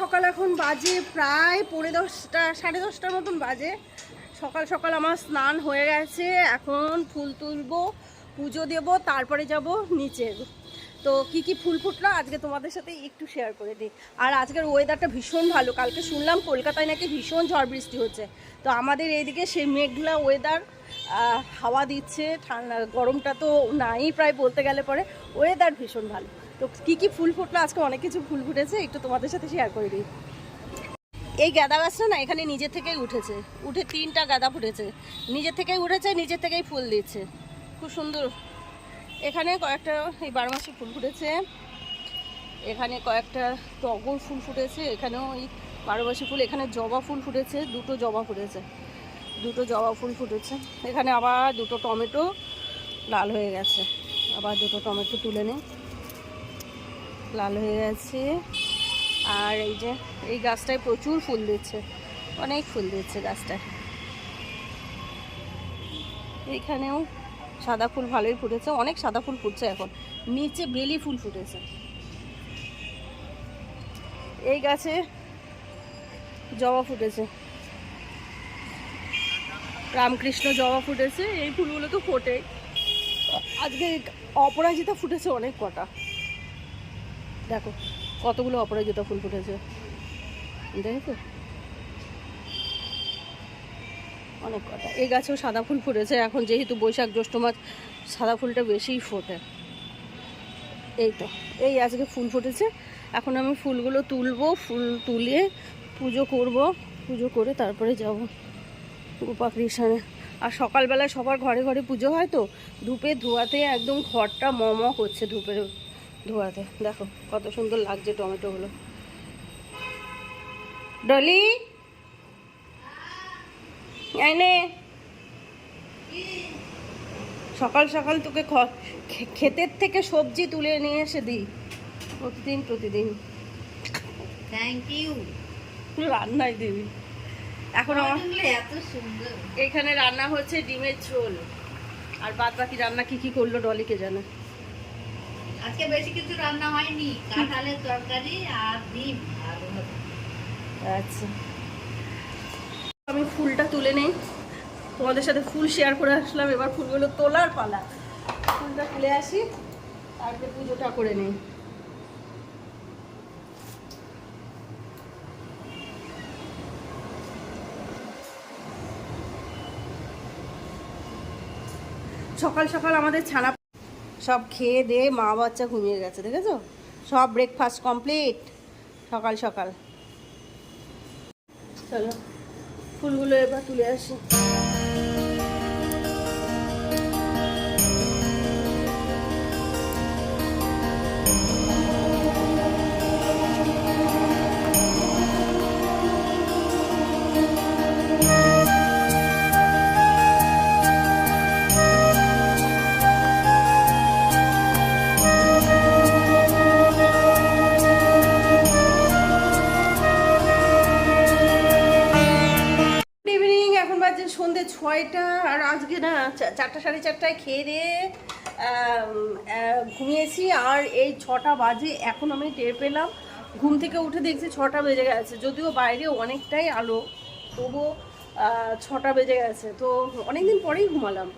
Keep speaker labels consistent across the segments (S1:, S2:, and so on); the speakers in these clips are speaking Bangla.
S1: সকাল এখন বাজে প্রায় পৌনে দশটা, সাড়ে দশটার মতন বাজে। সকাল সকাল আমার স্নান হয়ে গেছে, এখন ফুল তুলবো, পুজো দেব, তারপরে যাব নিচে। তো কি কি ফুল ফুটলো আজকে তোমাদের সাথে একটু শেয়ার করে দিই। আর আজকের ওয়েদারটা ভীষণ ভালো, কালকে শুনলাম কলকাতায় নাকি ভীষণ ঝড় বৃষ্টি হচ্ছে। তো আমাদের এইদিকে সেই মেঘলা ওয়েদার হাওয়া দিচ্ছে, ঠান্ডা, গরমটা তো নাই প্রায় বলতে গেলে পরে ওয়েদার ভীষণ ভালো। তো কি কি ফুল ফুটলো? আজকে অনেক কিছু ফুল ফুটেছে, একটু তোমাদের সাথে শেয়ার করে দিই। এই গাঁদা গাছটা না এখানে নিজে থেকেই উঠেছে। উঠে তিনটা গাঁদা ফুটেছে। নিজে থেকেই উঠেছে, নিজে থেকেই ফুল দিচ্ছে। খুব সুন্দর। এখানে কয়েকটা, এই বারো মাসে ফুল ফুটেছে। এখানে কয়েকটা টগর ফুল ফুটেছে। এখানেও এই বারো মাসি ফুল, এখানে জবা ফুল ফুটেছে, দুটো জবা ফুটেছে। দুটো জবা ফুল ফুটেছে। এখানে আবার দুটো টমেটো লাল হয়ে গেছে। আবার দুটো টমেটো তুলে নিই লাল হয়ে গেছে। আর এই যে, এই গাছটায় প্রচুর ফুল দিচ্ছে। অনেক ফুল দিচ্ছে গাছটায়। এইখানেও সাদা ফুল ভালোই ফুটেছে। অনেক সাদা ফুল ফুটছে এখন। নিচে বেলি ফুল ফুটেছে। এই গাছে জবা ফুটেছে। রামকৃষ্ণ জবা ফুটেছে। এই ফুলগুলো তো ফোটে আজকে অপরাজিতা ফুটেছে অনেক কটা। দেখো, কতগুলো অপরাজিতা ফুল ফুটেছে। দেখো অনেক কটা। এই গাছেও সাদা ফুল ফুটেছে, এখন যেহেতু বৈশাখ জ্যৈষ্ঠ মাস, সাদা ফুলটা বেশিই ফোটে। এই তো, এই আজকে ফুল ফুটেছে। এখন আমি ফুলগুলো তুলবো, ফুল তুলে পুজো করব। পুজো করে তারপরে যাব গোপা কৃষ্ণে আর সকালবেলায় সবার ঘরে ঘরে পুজো হয় তো? ধূপে ধোয়াতে একদম ঘরটা মম করছে ধূপের। ধোয়াতে। দেখো কত সুন্দর লাগছে টমেটোগুলো। ডলি? সকাল সকাল তোকে খ- ক্ষেতের থেকে সবজি তুলে নিয়ে এসে দিই। প্রতিদিন প্রতিদিন।
S2: থ্যাংক ইউ
S1: রান্নায় দিবি। এখন আমার
S2: এত সুন্দর।
S1: এখানে রান্না হচ্ছে ডিমের ঝোল। আর বাদ বাকি রান্না কি কি করল ডলিকে জানে।
S2: আজকে বেশি কিছু রান্না হয়নি, কাঁঠালের তরকারি আর ডিম আর
S1: আচ্ছা। আমি ফুলটা তুলে নেই। তোমাদের সাথে ফুল শেয়ার করে আসলাম, এবার ফুলগুলো তোলার পালা। ফুলটা তুলে আসি, তারপরে পুজোটা করে নেই। সকাল সকাল আমাদের ছানা সব খেয়ে দিয়ে মা বাচ্চা ঘুমিয়ে গেছে, দেখেছ? সব ব্রেকফাস্ট কমপ্লিট সকাল সকাল। চলো, ফুলগুলো এবার তুলে আসি। বাজে সন্ধে ছয়টা আর আজকে না চারটা সাড়ে চারটায় খেয়ে দিয়ে ঘুমিয়েছি আর এই ছটা বাজে, এখন আমি টের পেলাম, ঘুম থেকে উঠে দেখছি ছটা বেজে গেছে, যদিও বাইরে অনেকটাই আলো, তবুও ছটা বেজে গেছে, তো অনেকদিন পরেই ঘুমালাম।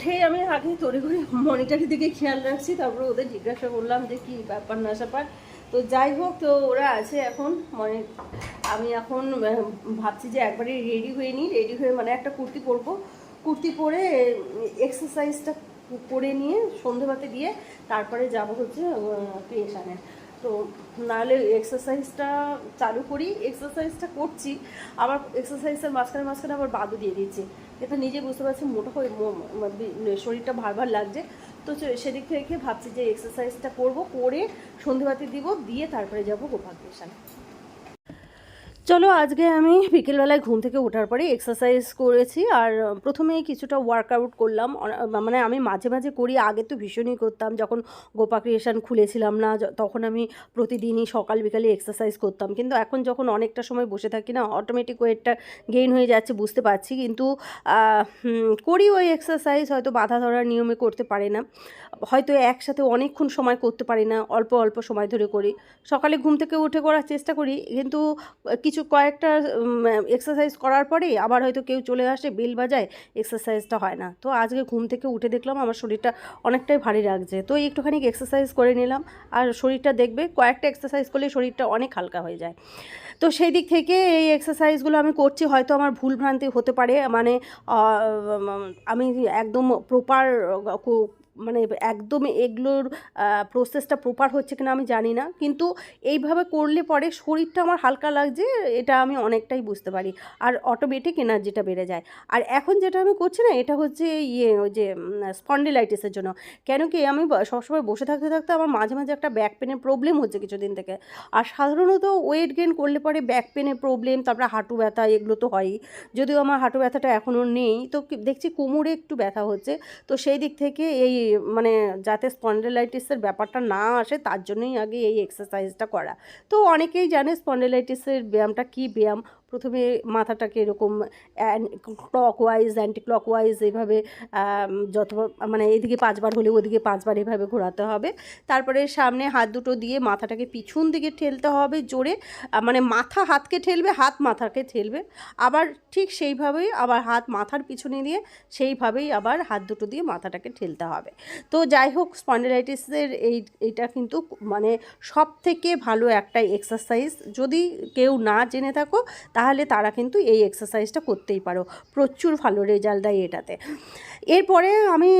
S1: উঠে আমি আগে তড়িঘড়ি মনিটারের দিকে খেয়াল রাখছি, তারপরে ওদের জিজ্ঞাসা করলাম যে কি ব্যাপার না স্যাপার। তো যাই হোক, তো ওরা আছে এখন মানে আমি এখন ভাবছি যে একবারে রেডি হয়ে নিই। রেডি হয়ে মানে একটা কুর্তি পরবো। কুর্তি পরে এক্সারসাইজটা করে নিয়ে সন্ধেবাতে দিয়ে তারপরে যাব হচ্ছে ক্রিয়েশনে তো নাহলে এক্সারসাইজটা চালু করি এক্সারসাইজটা করছি। আবার এক্সারসাইজের মাঝখানে মাঝখানে আবার বাদও দিয়ে দিচ্ছি এটা নিজে বুঝতে পারছি মোটা হয়ে মো- ম- বি- শরীরটা ভার ভার লাগছে। তো সেদিক থেকে ভাবছি যে এক্সারসাইজটা করব, করে সন্ধেবাতি দিব, দিয়ে তারপরে যাব গোপাল চলো আজকে আমি বিকেলবেলায় ঘুম থেকে ওঠার পরে এক্সারসাইজ করেছি আর প্রথমে কিছুটা ওয়ার্কআউট করলাম। মানে আমি মাঝে মাঝে করি, আগে তো ভীষণই করতাম। যখন গোপা ক্রিয়েশন খুলেছিলাম না তখন আমি প্রতিদিনই সকাল বিকালে এক্সারসাইজ করতাম। কিন্তু এখন যখন অনেকটা সময় বসে থাকি না অটোমেটিক ওয়েটটা গেইন হয়ে যাচ্ছে, বুঝতে পারছি। কিন্তু করি ওই এক্সারসাইজ হয়তো বাধা ধরার নিয়মে করতে পারে না। হয়তো একসাথে অনেকক্ষণ সময় করতে পারি না, অল্প অল্প সময় ধরে করি। সকালে ঘুম থেকে উঠে করার চেষ্টা করি, কিন্তু কিছু কয়েকটা এক্সারসাইজ করার পরে আবার হয়তো কেউ চলে আসে, বেল বাজায় এক্সারসাইজটা হয় না। তো আজকে ঘুম থেকে উঠে দেখলাম আমার শরীরটা অনেকটাই ভারী লাগছে। তো একটুখানি এক্সারসাইজ করে নিলাম। আর শরীরটা দেখবে, কয়েকটা এক্সারসাইজ করলে শরীরটা অনেক হালকা হয়ে যায়। তো সেই দিক থেকে এই এক্সারসাইজগুলো আমি করছি, হয়তো আমার ভুল ভ্রান্তি হতে পারে। মানে আমি একদম প্রপার মানে একদম এগুলোর প্রসেসটা প্রপার হচ্ছে কিনা আমি জানি না। কিন্তু এইভাবে করলে পরে শরীরটা আমার হালকা লাগছে, এটা আমি অনেকটাই বুঝতে পারি। আর অটোমেটিক এনার্জিটা বেড়ে যায়। আর এখন যেটা আমি করছি না, এটা হচ্ছে ইয়ে ওই যে স্পন্ডিলাইটিসের জন্য। কেন কি আমি সবসময় বসে থাকতে থাকতে আমার মাঝে মাঝে একটা ব্যাক পেনের প্রবলেম হচ্ছে কিছুদিন থেকে। আর সাধারণত ওয়েট গেন করলে পরে ব্যাক পেনের প্রবলেম তারপরে হাঁটু ব্যথা, এগুলো তো হয়ই। যদিও আমার হাঁটু ব্যথাটা এখনও নেই, তো দেখছি কোমরে একটু ব্যথা হচ্ছে। তো সেই দিক থেকে এই মানে যাতে স্পন্ডেলাইটিসের ব্যাপারটা না আসে, তার জন্যই আগে এই এক্সারসাইজটা করা। তো অনেকেই জানে স্পন্ডেলাইটিসের ব্যায়ামটা কী ব্যায়াম? প্রথমে মাথাটাকে এরকম clockwise anti clock wise এইভাবে আম, যত মানে এদিকে পাঁচবার হলে ওদিকে পাঁচবার এভাবে ঘোরাতে হবে। তারপরে সামনে হাত দুটো দিয়ে মাথাটাকে পিছন দিকে ঠেলতে হবে জোরে। মানে মাথা হাতকে ঠেলবে হাত মাথাকে ঠেলবে। আবার ঠিক সেইভাবেই আবার হাত মাথার পিছনে দিয়ে সেইভাবেই আবার হাত দুটো দিয়ে মাথাটাকে ঠেলতে হবে। তো যাই হোক স্পন্ডিলাইটিসের এই এইটা কিন্তু মানে সব থেকে ভালো একটা এক্সারসাইজ যদি কেউ না জেনে থাকো তাহলে তারা কিন্তু এই এক্সারসাইজটা করতেই পারো। প্রচুর ভালো রেজাল্ট দেয় এটাতে। এরপরে আমি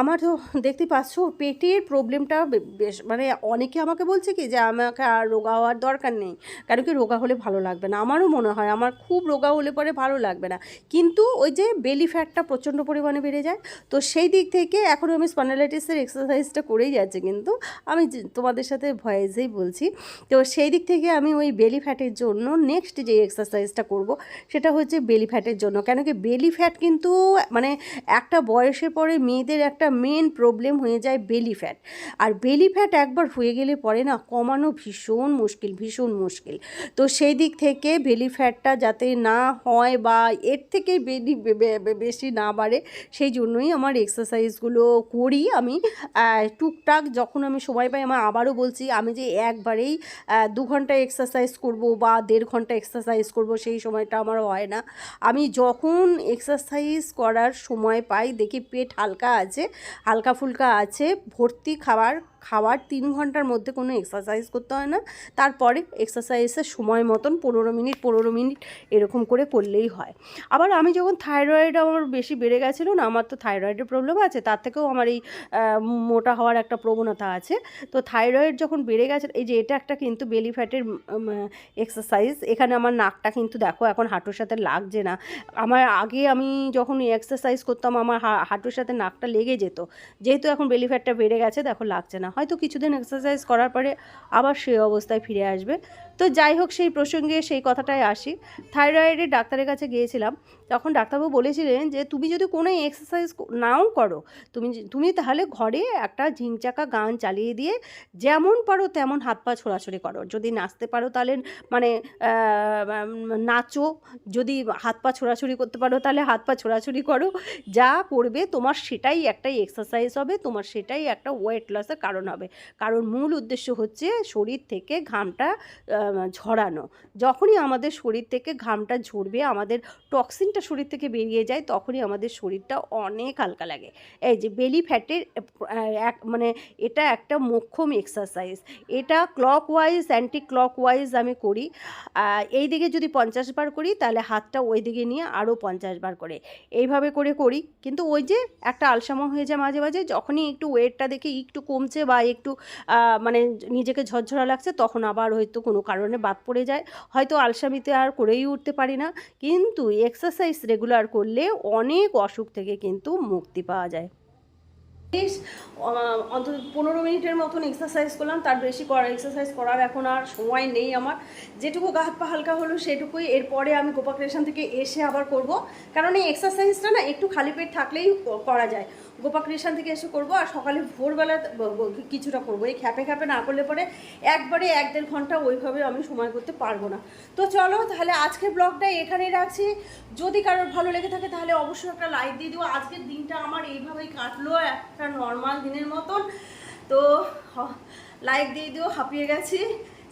S1: আমার তো দেখতে পাচ্ছ, পেটের প্রবলেমটা বেশ মানে অনেকে আমাকে বলছে কি যে, আমাকে আর রোগা হওয়ার দরকার নেই। কেন কি রোগা হলে ভালো লাগবে না? আমারও মনে হয়, আমার খুব রোগা হলে পরে ভালো লাগবে না। কিন্তু ওই যে বেলি ফ্যাটটা প্রচণ্ড পরিমাণে বেড়ে যায়, তো সেই দিক থেকে এখন আমি স্পন্ডালাইটিসের এক্সারসাইজটা করেই যাচ্ছি কিন্তু আমি তোমাদের সাথে ভয়েসেই বলছি। তো সেই দিক থেকে আমি ওই বেলি ফ্যাটের জন্য নেক্সট যে এক্সারসাইজটা করব, সেটা হচ্ছে বেলি ফ্যাটের জন্য। কেন কি বেলি ফ্যাট কিন্তু মানে একটা বয়সের পরে মেয়েদের একটা মেন প্রবলেম হয়ে যায় বেলি ফ্যাট আর বেলি ফ্যাট একবার হয়ে গেলে পরে না কমানো ভীষণ মুশকিল ভীষণ মুশকিল। তো সেই দিক থেকে বেলি ফ্যাটটা যাতে না হয় বা এর থেকে বেলি বেশি না বাড়ে, সেই জন্যই আমার এক্সারসাইজগুলো করি আমি। টুকটাক যখন আমি সময় পাই আমার আবারও বলছি, আমি যে একবারেই দু ঘণ্টা এক্সারসাইজ করব বা দেড় ঘণ্টা এক্সারসাইজ করব সেই সময়টা আমার হয় না। আমি যখন এক্সারসাইজ করার সময় পাই দেখি পেট হালকা আছে হালকা ফুলকা আছে ভর্তি খাবার খাওয়ার তিন ঘণ্টার মধ্যে কোনো এক্সারসাইজ করতে হয় না। তারপরে এক্সারসাইজের সময় মতন পনেরো মিনিট পনেরো মিনিট এরকম করে করলেই হয়। আবার আমি যখন থাইরয়েড আমার বেশি বেড়ে গেছিল না, আমার তো থাইরয়েডের প্রবলেম আছে, তার থেকেও আমার এই মোটা হওয়ার একটা প্রবণতা আছে। তো থাইরয়েড যখন বেড়ে গেছে এই যে এটা একটা কিন্তু বেলি ফ্যাটের এক্সারসাইজ এখানে আমার নাকটা কিন্তু দেখো এখন হাঁটুর সাথে লাগছে না। আমার আগে আমি যখন এক্সারসাইজ করতাম, আমার হাঁটুর সাথে নাকটা লেগে যেত। যেহেতু এখন বেলি ফ্যাটটা বেড়ে গেছে, দেখো লাগছে না। হয়তো কিছুদিন এক্সারসাইজ করার পরে আবার সেই অবস্থায় ফিরে আসবে। তো যাই হোক, সেই প্রসঙ্গে সেই কথাটায় আসি। থাইরয়েডের ডাক্তারের কাছে গিয়েছিলাম, তখন ডাক্তারবাবু বলেছিলেন যে, তুমি যদি কোনো এক্সারসাইজ নাও করো, তুমি তুমি তাহলে ঘরে একটা ঝিংচাকা গান চালিয়ে দিয়ে যেমন পারো তেমন হাত পা ছোড়াছড়ি করো। যদি নাচতে পারো তাহলে মানে নাচো। যদি হাত পা ছোড়াছড়ি করতে পারো তাহলে হাত পা ছোড়াছড়ি করো। যা করবে তোমার সেটাই একটা এক্সারসাইজ হবে, তোমার সেটাই একটা ওয়েট লসের কারণ হবে। কারণ মূল উদ্দেশ্য হচ্ছে শরীর থেকে ঘামটা ঝরানো। যখনই আমাদের শরীর থেকে ঘামটা ঝরবে, আমাদের টক্সিনটা শরীর থেকে বেরিয়ে যায়, তখনই আমাদের শরীরটা অনেক হালকা লাগে। এই যে বেলি ফ্যাটের এক মানে এটা একটা মোক্ষম এক্সারসাইজ এটা clockwise anti clock wise আমি করি। এই দিকে যদি পঞ্চাশ বার করি, তাহলে হাতটা ওই দিকে নিয়ে আরও পঞ্চাশ বার করে। এইভাবে করে করি। কিন্তু ওই যে একটা আলসামা হয়ে যায় মাঝে মাঝে, যখনই একটু ওয়েটটা দেখে, একটু কমছে বা একটু মানে নিজেকে ঝরঝরা লাগছে, তখন আবার হয়তো কোনো কারণে বাদ পড়ে যায়। হয়তো আলসামিতে আর করেই উঠতে পারি না। কিন্তু এক্সারসাইজ রেগুলার করলে অনেক অসুখ থেকে কিন্তু মুক্তি পাওয়া যায়। বেশ অন্তত পনেরো মিনিটের মতন এক্সারসাইজ করলাম। তার বেশি করা এক্সারসাইজ করার এখন আর সময় নেই আমার। যেটুকু গা হাত পা হালকা হলো সেটুকুই। এরপরে আমি গোপা থেকে এসে আবার করব। কারণ এই এক্সারসাইজটা না একটু খালি পেট থাকলেই করা যায়। গোপা ক্রিয়েশন থেকে এসে করব আর সকালে ভোরবেলা কিছুটা করব। এই খ্যাপে খ্যাপে না করলে পরে একবারে এক দেড় ঘণ্টা ওইভাবে আমি সময় করতে পারব না। তো চলো তাহলে আজকের ব্লগটা এখানেই রাখছি। যদি কারোর ভালো লেগে থাকে তাহলে অবশ্যই একটা লাইক দিয়ে দিও। আজকের দিনটা আমার এইভাবেই কাটলো, একটা নর্মাল দিনের মতন। তো লাইক দিয়ে দিও, হাঁপিয়ে গেছি।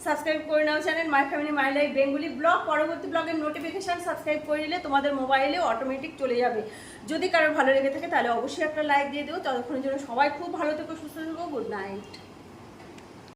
S1: সাবস্ক্রাইব করে নাও channel my family, my life, Bengali vlog. পরবর্তী ব্লগের নোটিফিকেশান সাবস্ক্রাইব করে নিলে তোমাদের মোবাইলে অটোমেটিক চলে যাবে। যদি কারোর ভালো লেগে থাকে তাহলে অবশ্যই একটা লাইক দিয়ে দেবো ততক্ষণের জন্য সবাই খুব ভালো থেকো, সুস্থ থেকো গুড নাইট